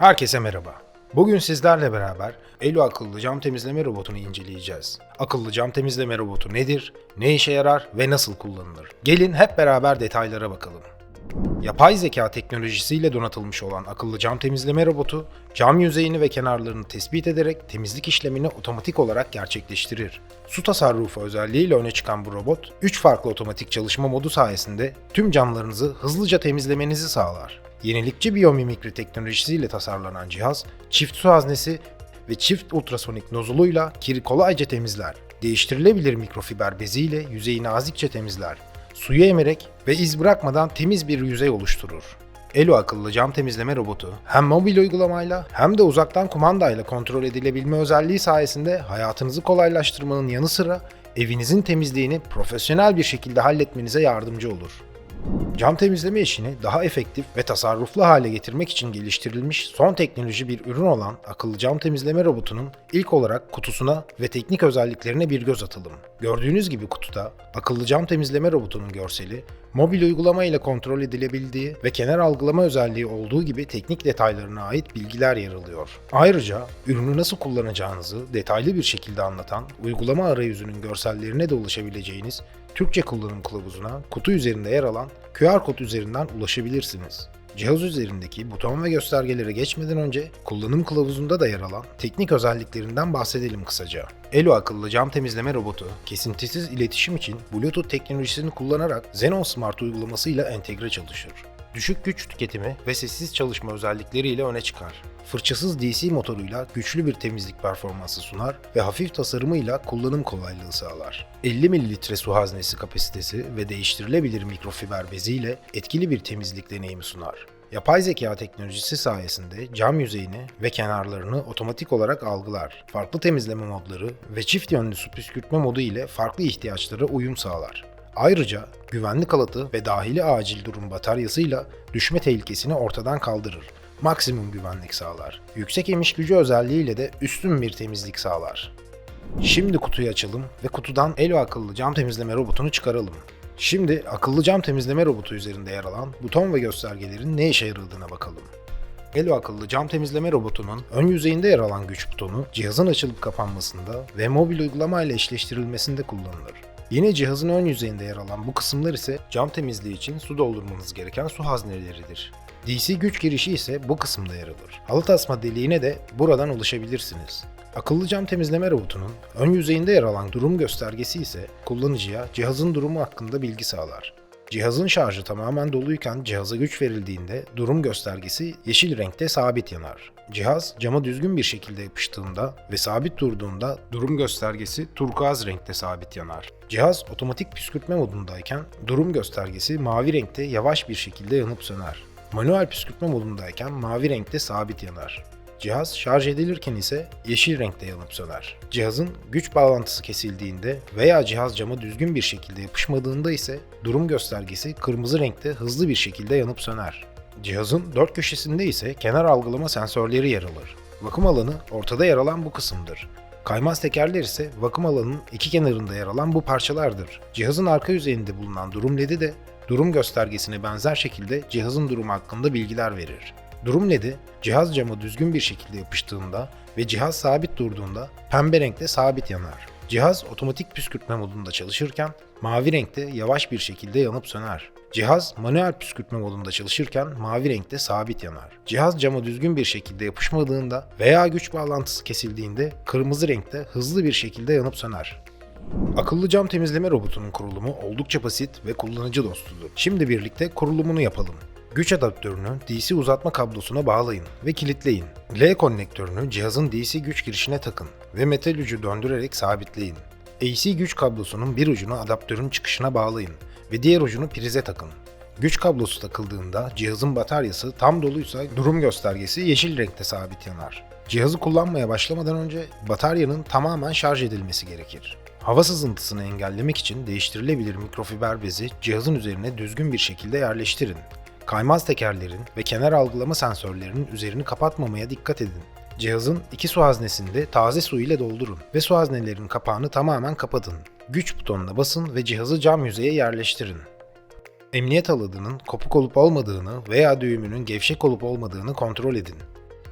Herkese merhaba. Bugün sizlerle beraber Elo akıllı cam temizleme robotunu inceleyeceğiz. Akıllı cam temizleme robotu nedir, ne işe yarar ve nasıl kullanılır? Gelin hep beraber detaylara bakalım. Yapay zeka teknolojisiyle donatılmış olan akıllı cam temizleme robotu, cam yüzeyini ve kenarlarını tespit ederek temizlik işlemini otomatik olarak gerçekleştirir. Su tasarrufu özelliğiyle öne çıkan bu robot, 3 farklı otomatik çalışma modu sayesinde tüm camlarınızı hızlıca temizlemenizi sağlar. Yenilikçi biyomimikri teknolojisiyle tasarlanan cihaz, çift su haznesi ve çift ultrasonik nozuluyla kiri kolayca temizler. Değiştirilebilir mikrofiber beziyle yüzeyi nazikçe temizler. Suyu emerek ve iz bırakmadan temiz bir yüzey oluşturur. Elo akıllı cam temizleme robotu hem mobil uygulamayla hem de uzaktan kumandayla kontrol edilebilme özelliği sayesinde hayatınızı kolaylaştırmanın yanı sıra evinizin temizliğini profesyonel bir şekilde halletmenize yardımcı olur. Cam temizleme işini daha efektif ve tasarruflu hale getirmek için geliştirilmiş son teknoloji bir ürün olan akıllı cam temizleme robotunun ilk olarak kutusuna ve teknik özelliklerine bir göz atalım. Gördüğünüz gibi kutuda akıllı cam temizleme robotunun görseli, mobil uygulama ile kontrol edilebildiği ve kenar algılama özelliği olduğu gibi teknik detaylarına ait bilgiler yer alıyor. Ayrıca ürünü nasıl kullanacağınızı detaylı bir şekilde anlatan uygulama arayüzünün görsellerine de ulaşabileceğiniz Türkçe kullanım kılavuzuna kutu üzerinde yer alan QR kod üzerinden ulaşabilirsiniz. Cihaz üzerindeki buton ve göstergelere geçmeden önce kullanım kılavuzunda da yer alan teknik özelliklerinden bahsedelim kısaca. Elo akıllı cam temizleme robotu kesintisiz iletişim için Bluetooth teknolojisini kullanarak Xenon Smart uygulamasıyla entegre çalışır. Düşük güç tüketimi ve sessiz çalışma özellikleriyle öne çıkar. Fırçasız DC motoruyla güçlü bir temizlik performansı sunar ve hafif tasarımıyla kullanım kolaylığı sağlar. 50 ml su haznesi kapasitesi ve değiştirilebilir mikrofiber beziyle etkili bir temizlik deneyimi sunar. Yapay zeka teknolojisi sayesinde cam yüzeyini ve kenarlarını otomatik olarak algılar. Farklı temizleme modları ve çift yönlü su püskürtme modu ile farklı ihtiyaçlara uyum sağlar. Ayrıca güvenlik halatı ve dahili acil durum bataryasıyla düşme tehlikesini ortadan kaldırır. Maksimum güvenlik sağlar. Yüksek emiş gücü özelliğiyle de üstün bir temizlik sağlar. Şimdi kutuyu açalım ve kutudan Elo akıllı cam temizleme robotunu çıkaralım. Şimdi akıllı cam temizleme robotu üzerinde yer alan buton ve göstergelerin ne işe yaradığına bakalım. Elo akıllı cam temizleme robotunun ön yüzeyinde yer alan güç butonu cihazın açılıp kapanmasında ve mobil uygulama ile eşleştirilmesinde kullanılır. Yine cihazın ön yüzeyinde yer alan bu kısımlar ise cam temizliği için su doldurmanız gereken su hazneleridir. DC güç girişi ise bu kısımda yer alır. Halı asma deliğine de buradan ulaşabilirsiniz. Akıllı cam temizleme robotunun ön yüzeyinde yer alan durum göstergesi ise kullanıcıya cihazın durumu hakkında bilgi sağlar. Cihazın şarjı tamamen doluyken cihaza güç verildiğinde durum göstergesi yeşil renkte sabit yanar. Cihaz cama düzgün bir şekilde yapıştığında ve sabit durduğunda durum göstergesi turkuaz renkte sabit yanar. Cihaz otomatik püskürtme modundayken durum göstergesi mavi renkte yavaş bir şekilde yanıp söner. Manuel püskürtme modundayken mavi renkte sabit yanar. Cihaz şarj edilirken ise yeşil renkte yanıp söner. Cihazın güç bağlantısı kesildiğinde veya cihaz cama düzgün bir şekilde yapışmadığında ise durum göstergesi kırmızı renkte hızlı bir şekilde yanıp söner. Cihazın dört köşesinde ise kenar algılama sensörleri yer alır. Vakum alanı ortada yer alan bu kısımdır. Kaymaz tekerler ise vakum alanının iki kenarında yer alan bu parçalardır. Cihazın arka yüzeyinde bulunan durum ledi de durum göstergesine benzer şekilde cihazın durumu hakkında bilgiler verir. Durum ledi, cihaz cama düzgün bir şekilde yapıştığında ve cihaz sabit durduğunda pembe renkte sabit yanar. Cihaz otomatik püskürtme modunda çalışırken mavi renkte yavaş bir şekilde yanıp söner. Cihaz manuel püskürtme modunda çalışırken mavi renkte sabit yanar. Cihaz cama düzgün bir şekilde yapışmadığında veya güç bağlantısı kesildiğinde kırmızı renkte hızlı bir şekilde yanıp söner. Akıllı cam temizleme robotunun kurulumu oldukça basit ve kullanıcı dostudur. Şimdi birlikte kurulumunu yapalım. Güç adaptörünü DC uzatma kablosuna bağlayın ve kilitleyin. L konnektörünü cihazın DC güç girişine takın ve metal ucu döndürerek sabitleyin. AC güç kablosunun bir ucunu adaptörün çıkışına bağlayın ve diğer ucunu prize takın. Güç kablosu takıldığında cihazın bataryası tam doluysa durum göstergesi yeşil renkte sabit yanar. Cihazı kullanmaya başlamadan önce bataryanın tamamen şarj edilmesi gerekir. Hava sızıntısını engellemek için değiştirilebilir mikrofiber bezi cihazın üzerine düzgün bir şekilde yerleştirin. Kaymaz tekerlerin ve kenar algılama sensörlerinin üzerini kapatmamaya dikkat edin. Cihazın iki su haznesinde taze su ile doldurun ve su haznelerinin kapağını tamamen kapatın. Güç butonuna basın ve cihazı cam yüzeye yerleştirin. Emniyet haladının kopuk olup olmadığını veya düğümünün gevşek olup olmadığını kontrol edin.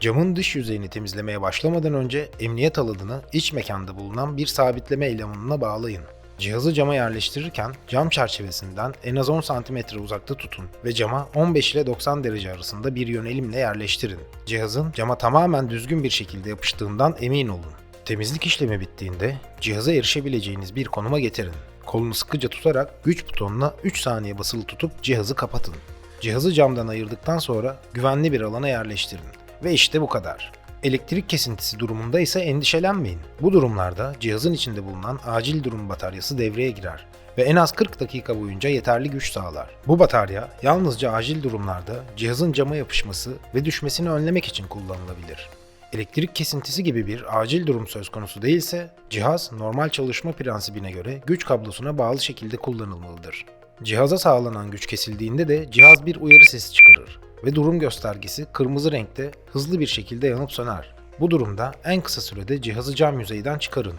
Camın dış yüzeyini temizlemeye başlamadan önce emniyet alanını iç mekanda bulunan bir sabitleme elemanına bağlayın. Cihazı cama yerleştirirken cam çerçevesinden en az 10 cm uzakta tutun ve cama 15 ile 90 derece arasında bir yönelimle yerleştirin. Cihazın cama tamamen düzgün bir şekilde yapıştığından emin olun. Temizlik işlemi bittiğinde cihaza erişebileceğiniz bir konuma getirin. Kolunu sıkıca tutarak güç butonuna 3 saniye basılı tutup cihazı kapatın. Cihazı camdan ayırdıktan sonra güvenli bir alana yerleştirin. Ve işte bu kadar. Elektrik kesintisi durumunda ise endişelenmeyin. Bu durumlarda cihazın içinde bulunan acil durum bataryası devreye girer ve en az 40 dakika boyunca yeterli güç sağlar. Bu batarya yalnızca acil durumlarda cihazın cama yapışması ve düşmesini önlemek için kullanılabilir. Elektrik kesintisi gibi bir acil durum söz konusu değilse cihaz normal çalışma prensibine göre güç kablosuna bağlı şekilde kullanılmalıdır. Cihaza sağlanan güç kesildiğinde de cihaz bir uyarı sesi çıkarır ve durum göstergesi kırmızı renkte hızlı bir şekilde yanıp söner. Bu durumda en kısa sürede cihazı cam yüzeyden çıkarın.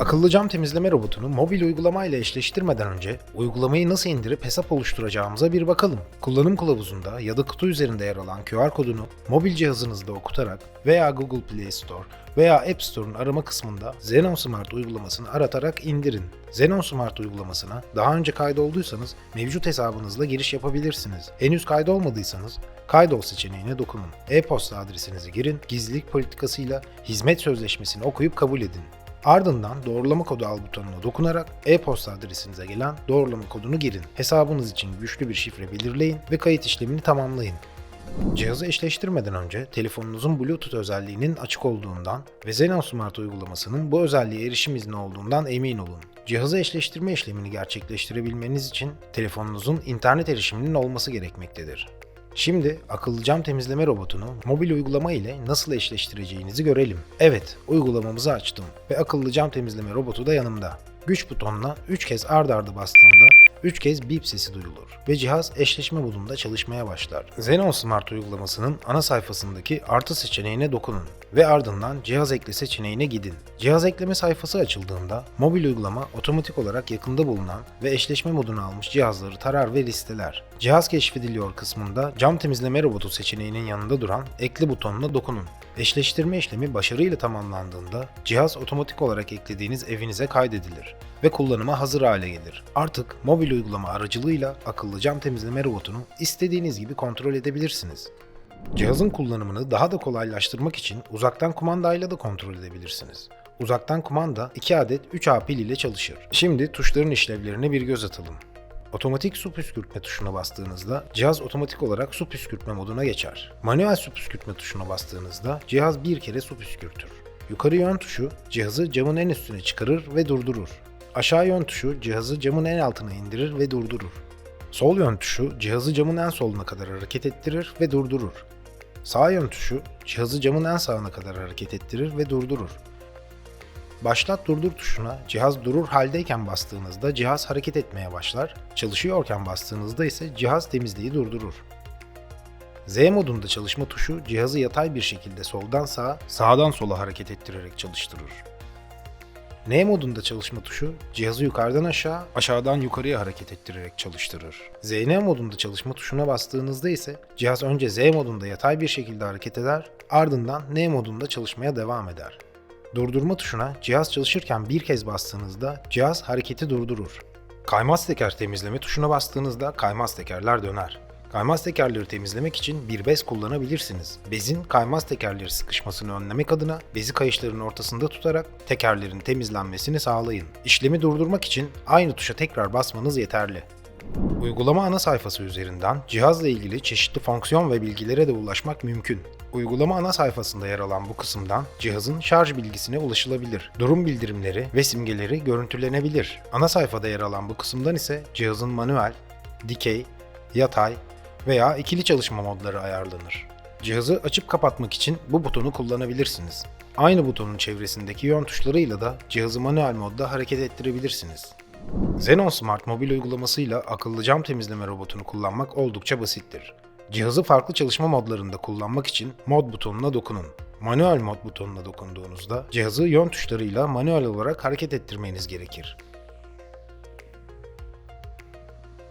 Akıllı cam temizleme robotunu mobil uygulama ile eşleştirmeden önce uygulamayı nasıl indirip hesap oluşturacağımıza bir bakalım. Kullanım kılavuzunda ya da kutu üzerinde yer alan QR kodunu mobil cihazınızda okutarak veya Google Play Store veya App Store'un arama kısmında Xenon Smart uygulamasını aratarak indirin. Xenon Smart uygulamasına daha önce kaydolduysanız mevcut hesabınızla giriş yapabilirsiniz. Henüz kaydolmadıysanız kaydol seçeneğine dokunun. E-posta adresinizi girin, gizlilik politikasıyla hizmet sözleşmesini okuyup kabul edin. Ardından doğrulama kodu al butonuna dokunarak e-posta adresinize gelen doğrulama kodunu girin. Hesabınız için güçlü bir şifre belirleyin ve kayıt işlemini tamamlayın. Cihazı eşleştirmeden önce telefonunuzun Bluetooth özelliğinin açık olduğundan ve Xenon Smart uygulamasının bu özelliğe erişim izni olduğundan emin olun. Cihazı eşleştirme işlemini gerçekleştirebilmeniz için telefonunuzun internet erişiminin olması gerekmektedir. Şimdi akıllı cam temizleme robotunu mobil uygulama ile nasıl eşleştireceğinizi görelim. Evet, uygulamamızı açtım ve akıllı cam temizleme robotu da yanımda. Güç butonuna 3 kez ard arda bastığında 3 kez bip sesi duyulur ve cihaz eşleşme modunda çalışmaya başlar. Xenon Smart uygulamasının ana sayfasındaki artı seçeneğine dokunun ve ardından cihaz ekle seçeneğine gidin. Cihaz ekleme sayfası açıldığında mobil uygulama otomatik olarak yakında bulunan ve eşleşme modunu almış cihazları tarar ve listeler. Cihaz keşfediliyor kısmında cam temizleme robotu seçeneğinin yanında duran ekle butonuna dokunun. Eşleştirme işlemi başarıyla tamamlandığında cihaz otomatik olarak eklediğiniz evinize kaydedilir ve kullanıma hazır hale gelir. Artık mobil uygulama aracılığıyla akıllı cam temizleme robotunu istediğiniz gibi kontrol edebilirsiniz. Cihazın kullanımını daha da kolaylaştırmak için uzaktan kumandayla da kontrol edebilirsiniz. Uzaktan kumanda 2 adet 3A pil ile çalışır. Şimdi tuşların işlevlerine bir göz atalım. Otomatik su püskürtme tuşuna bastığınızda cihaz otomatik olarak su püskürtme moduna geçer. Manuel su püskürtme tuşuna bastığınızda cihaz bir kere su püskürtür. Yukarı yön tuşu cihazı camın en üstüne çıkarır ve durdurur. Aşağı yön tuşu cihazı camın en altına indirir ve durdurur. Sol yön tuşu cihazı camın en soluna kadar hareket ettirir ve durdurur. Sağ yön tuşu cihazı camın en sağına kadar hareket ettirir ve durdurur. Başlat durdur tuşuna cihaz durur haldeyken bastığınızda cihaz hareket etmeye başlar, çalışıyorken bastığınızda ise cihaz temizliği durdurur. Z modunda çalışma tuşu cihazı yatay bir şekilde soldan sağa, sağdan sola hareket ettirerek çalıştırır. N modunda çalışma tuşu cihazı yukarıdan aşağı, aşağıdan yukarıya hareket ettirerek çalıştırır. ZN modunda çalışma tuşuna bastığınızda ise cihaz önce Z modunda yatay bir şekilde hareket eder, ardından N modunda çalışmaya devam eder. Durdurma tuşuna cihaz çalışırken bir kez bastığınızda cihaz hareketi durdurur. Kaymaz teker temizleme tuşuna bastığınızda kaymaz tekerler döner. Kaymaz tekerleri temizlemek için bir bez kullanabilirsiniz. Bezin kaymaz tekerleri sıkışmasını önlemek adına bezi kayışların ortasında tutarak tekerlerin temizlenmesini sağlayın. İşlemi durdurmak için aynı tuşa tekrar basmanız yeterli. Uygulama ana sayfası üzerinden cihazla ilgili çeşitli fonksiyon ve bilgilere de ulaşmak mümkün. Uygulama ana sayfasında yer alan bu kısımdan cihazın şarj bilgisine ulaşılabilir. Durum bildirimleri ve simgeleri görüntülenebilir. Ana sayfada yer alan bu kısımdan ise cihazın manuel, dikey, yatay veya ikili çalışma modları ayarlanır. Cihazı açıp kapatmak için bu butonu kullanabilirsiniz. Aynı butonun çevresindeki yön tuşlarıyla da cihazı manuel modda hareket ettirebilirsiniz. Xenon Smart mobil uygulamasıyla akıllı cam temizleme robotunu kullanmak oldukça basittir. Cihazı farklı çalışma modlarında kullanmak için mod butonuna dokunun. Manuel mod butonuna dokunduğunuzda cihazı yön tuşlarıyla manuel olarak hareket ettirmeniz gerekir.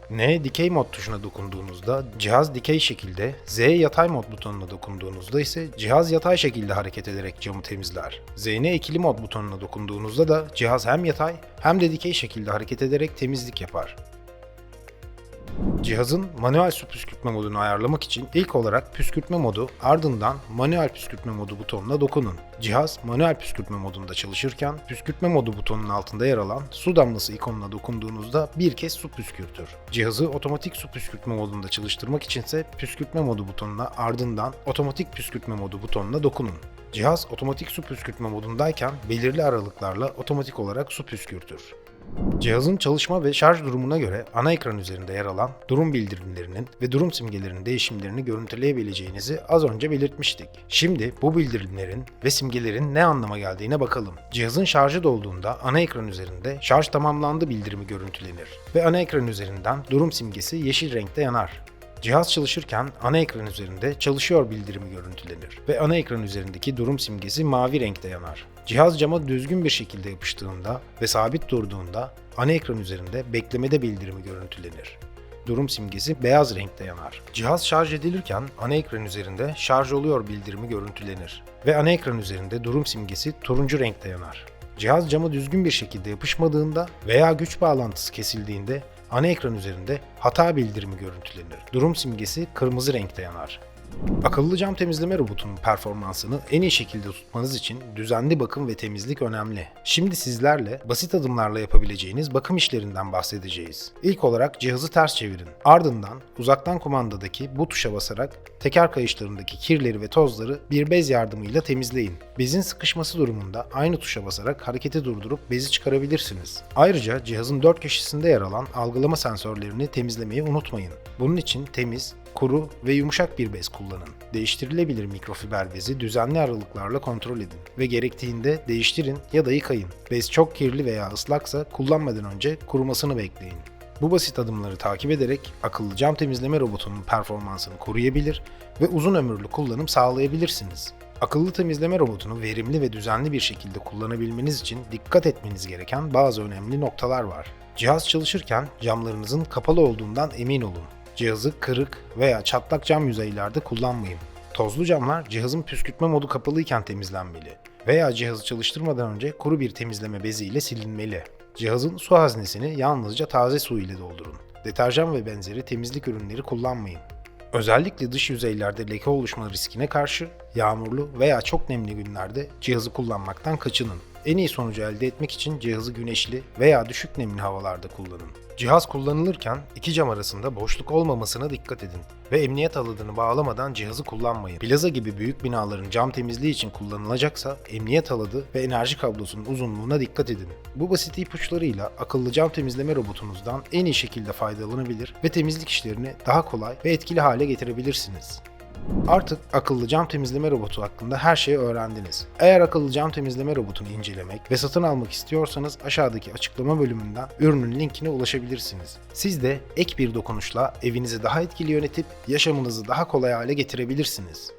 N dikey mod tuşuna dokunduğunuzda cihaz dikey şekilde, Z yatay mod butonuna dokunduğunuzda ise cihaz yatay şekilde hareket ederek camı temizler. ZN ikili mod butonuna dokunduğunuzda da cihaz hem yatay hem de dikey şekilde hareket ederek temizlik yapar. Cihazın manuel su püskürtme modunu ayarlamak için ilk olarak püskürtme modu ardından manuel püskürtme modu butonuna dokunun. Cihaz manuel püskürtme modunda çalışırken püskürtme modu butonunun altında yer alan su damlası ikonuna dokunduğunuzda bir kez su püskürtür. Cihazı otomatik su püskürtme modunda çalıştırmak içinse püskürtme modu butonuna ardından otomatik püskürtme modu butonuna dokunun. Cihaz otomatik su püskürtme modundayken belirli aralıklarla otomatik olarak su püskürtür. Cihazın çalışma ve şarj durumuna göre ana ekran üzerinde yer alan durum bildirimlerinin ve durum simgelerinin değişimlerini görüntüleyebileceğinizi az önce belirtmiştik. Şimdi bu bildirimlerin ve simgelerin ne anlama geldiğine bakalım. Cihazın şarjı dolduğunda ana ekran üzerinde şarj tamamlandı bildirimi görüntülenir ve ana ekran üzerinden durum simgesi yeşil renkte yanar. Cihaz çalışırken ana ekran üzerinde çalışıyor bildirimi görüntülenir ve ana ekran üzerindeki durum simgesi mavi renkte yanar. Cihaz cama düzgün bir şekilde yapıştığında ve sabit durduğunda ana ekran üzerinde beklemede bildirimi görüntülenir. Durum simgesi beyaz renkte yanar. Cihaz şarj edilirken ana ekran üzerinde şarj oluyor bildirimi görüntülenir ve ana ekran üzerinde durum simgesi turuncu renkte yanar. Cihaz cama düzgün bir şekilde yapışmadığında veya güç bağlantısı kesildiğinde ana ekran üzerinde hata bildirimi görüntülenir. Durum simgesi kırmızı renkte yanar. Akıllı cam temizleme robotunun performansını en iyi şekilde tutmanız için düzenli bakım ve temizlik önemli. Şimdi sizlerle basit adımlarla yapabileceğiniz bakım işlerinden bahsedeceğiz. İlk olarak cihazı ters çevirin. Ardından uzaktan kumandadaki bu tuşa basarak teker kayışlarındaki kirleri ve tozları bir bez yardımıyla temizleyin. Bezin sıkışması durumunda aynı tuşa basarak hareketi durdurup bezi çıkarabilirsiniz. Ayrıca cihazın dört köşesinde yer alan algılama sensörlerini temizlemeyi unutmayın. Bunun için temiz, kuru ve yumuşak bir bez kullanın. Değiştirilebilir mikrofiber bezi düzenli aralıklarla kontrol edin ve gerektiğinde değiştirin ya da yıkayın. Bez çok kirli veya ıslaksa kullanmadan önce kurumasını bekleyin. Bu basit adımları takip ederek akıllı cam temizleme robotunun performansını koruyabilir ve uzun ömürlü kullanım sağlayabilirsiniz. Akıllı temizleme robotunu verimli ve düzenli bir şekilde kullanabilmeniz için dikkat etmeniz gereken bazı önemli noktalar var. Cihaz çalışırken camlarınızın kapalı olduğundan emin olun. Cihazı kırık veya çatlak cam yüzeylerde kullanmayın. Tozlu camlar cihazın püskürtme modu kapalıyken temizlenmeli veya cihazı çalıştırmadan önce kuru bir temizleme bezi ile silinmeli. Cihazın su haznesini yalnızca taze su ile doldurun. Deterjan ve benzeri temizlik ürünleri kullanmayın. Özellikle dış yüzeylerde leke oluşma riskine karşı yağmurlu veya çok nemli günlerde cihazı kullanmaktan kaçının. En iyi sonucu elde etmek için cihazı güneşli veya düşük nemli havalarda kullanın. Cihaz kullanılırken iki cam arasında boşluk olmamasına dikkat edin ve emniyet haladını bağlamadan cihazı kullanmayın. Plaza gibi büyük binaların cam temizliği için kullanılacaksa emniyet haladı ve enerji kablosunun uzunluğuna dikkat edin. Bu basit ipuçlarıyla akıllı cam temizleme robotunuzdan en iyi şekilde faydalanabilir ve temizlik işlerini daha kolay ve etkili hale getirebilirsiniz. Artık akıllı cam temizleme robotu hakkında her şeyi öğrendiniz. Eğer akıllı cam temizleme robotunu incelemek ve satın almak istiyorsanız aşağıdaki açıklama bölümünden ürünün linkine ulaşabilirsiniz. Siz de ek bir dokunuşla evinizi daha etkili yönetip yaşamınızı daha kolay hale getirebilirsiniz.